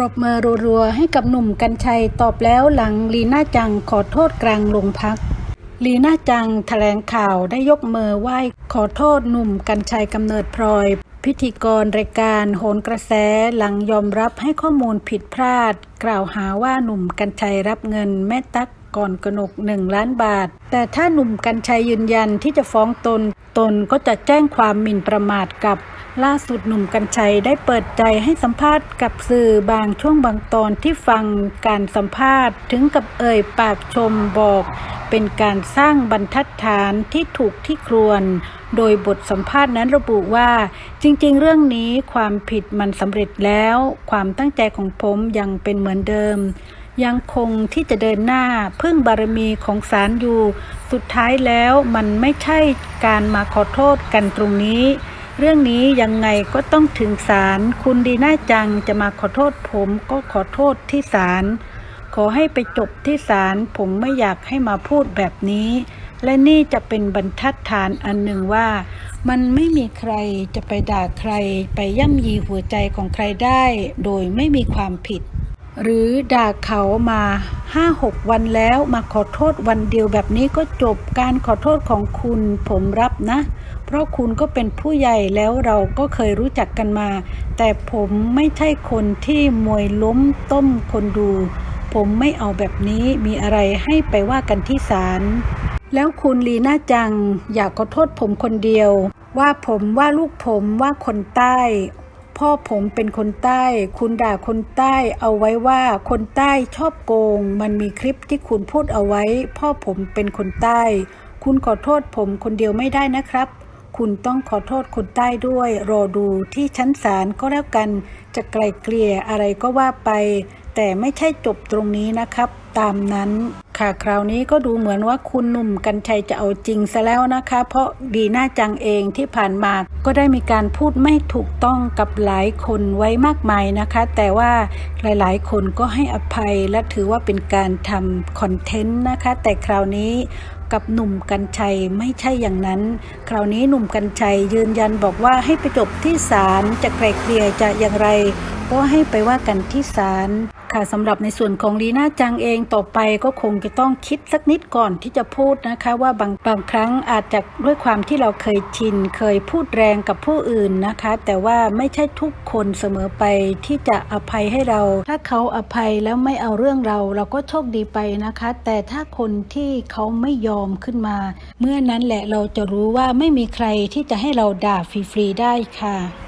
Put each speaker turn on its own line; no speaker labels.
ปรบมือรัวๆ ให้กับหนุ่มกัญชัยตอบแล้วหลังลีน่าจังขอโทษกลางโรงพัก ลีน่าจังแถลงข่าวได้ยกมือไหว้ขอโทษหนุ่มกัญชัยกำเนิดพลอย พิธีกรรายการโหนกระแสหลังยอมรับให้ข้อมูลผิดพลาด กล่าวหาว่าหนุ่มกัญชัยรับเงินแม่ตั๊กก่อนกนกหนึ่งล้านบาท แต่ถ้าหนุ่มกัญชัยยืนยันที่จะฟ้องตน ตนก็จะแจ้งความหมิ่นประมาทกับล่าสุดหนุ่มกัญชัยได้เปิดใจให้สัมภาษณ์กับสื่อบางช่วงบางตอนที่ฟังการสัมภาษณ์ ถึงกับเอ่ยปากชมบอก เป็นการสร้างบรรทัดฐานที่ถูกที่ครวน โดยบทสัมภาษณ์นั้นระบุว่า จริงๆ เรื่องนี้ความผิดมันสำเร็จแล้ว ความตั้งใจของผมยังเป็นเหมือนเดิม ยังคงที่จะเดินหน้าพึ่งบารมีของศาลอยู่ สุดท้ายแล้วมันไม่ใช่การมาขอโทษกันตรงนี้ เรื่องนี้ยังไงก็ต้องถึงศาลคุณดีน่าจังจะมาขอโทษผมก็ขอโทษที่ศาลขอให้ไปจบที่ศาลผมไม่อยากให้มาพูดแบบนี้ และนี่จะเป็นบรรทัดฐานอันหนึ่งว่า มันไม่มีใครจะไปด่าใครไปย่ำยีหัวใจของใครได้ โดยไม่มีความผิด หรือด่าเขามาห้าหกวันแล้วมาขอโทษวันเดียวแบบนี้ก็จบการขอโทษของคุณผมรับนะ เพราะคุณก็เป็นผู้ใหญ่แล้วเราก็เคยรู้จักกันมา แต่ผมไม่ใช่คนที่มวยล้มต้มคนดู ผมไม่เอาแบบนี้มีอะไรให้ไปว่ากันที่ศาลแล้วคุณลีน่าจังอยากขอโทษผมคนเดียว ว่าผมว่าลูกผมว่าคนใต้ พ่อผมเป็นคนใต้ คุณด่าคนใต้เอาไว้ว่าคนใต้ชอบโกง มันมีคลิปที่คุณพูดเอาไว้ พ่อผมเป็นคนใต้ คุณขอโทษผมคนเดียวไม่ได้นะครับ คุณต้องขอโทษคนใต้ด้วย รอดูที่ชั้นศาลก็แล้วกัน จะไกลเกลี่ยอะไรก็ว่าไป แต่ไม่ใช่จบตรงนี้นะครับ ตามนั้นค่ะคราวนี้ก็ดูเหมือนว่าคุณหนุ่มกัญชัยจะเอาจริงซะแล้วนะคะ เพราะดีน่าจังเองที่ผ่านมาก็ได้มีการพูดไม่ถูกต้องกับหลายคนไว้มากมายนะคะ แต่ว่าหลายๆ คนก็ให้อภัยและถือว่าเป็นการทำคอนเทนต์นะคะ แต่คราวนี้กับหนุ่มกัญชัยไม่ใช่อย่างนั้น คราวนี้หนุ่มกัญชัยยืนยันบอกว่าให้ไปจบที่ศาลจะไกลเกลี่ยจะอย่างไร ก็ให้ไปว่ากันที่ศาลค่ะสำหรับในส่วนของลีน่าจังเองต่อไปก็คงจะต้องคิดสักนิดก่อนที่จะพูดนะคะ ว่าบางบางครั้งอาจจะด้วยความที่เราเคยชิน เคยพูดแรงกับผู้อื่นนะคะ แต่ว่าไม่ใช่ทุกคนเสมอไปที่จะอภัยให้เรา ถ้าเขาอภัยแล้วไม่เอาเรื่องเรา เราก็โชคดีไปนะคะ แต่ถ้าคนที่เขาไม่ยอมขึ้นมา เมื่อนั้นแหละเราจะรู้ว่าไม่มีใครที่จะให้เราด่าฟรีๆได้ค่ะ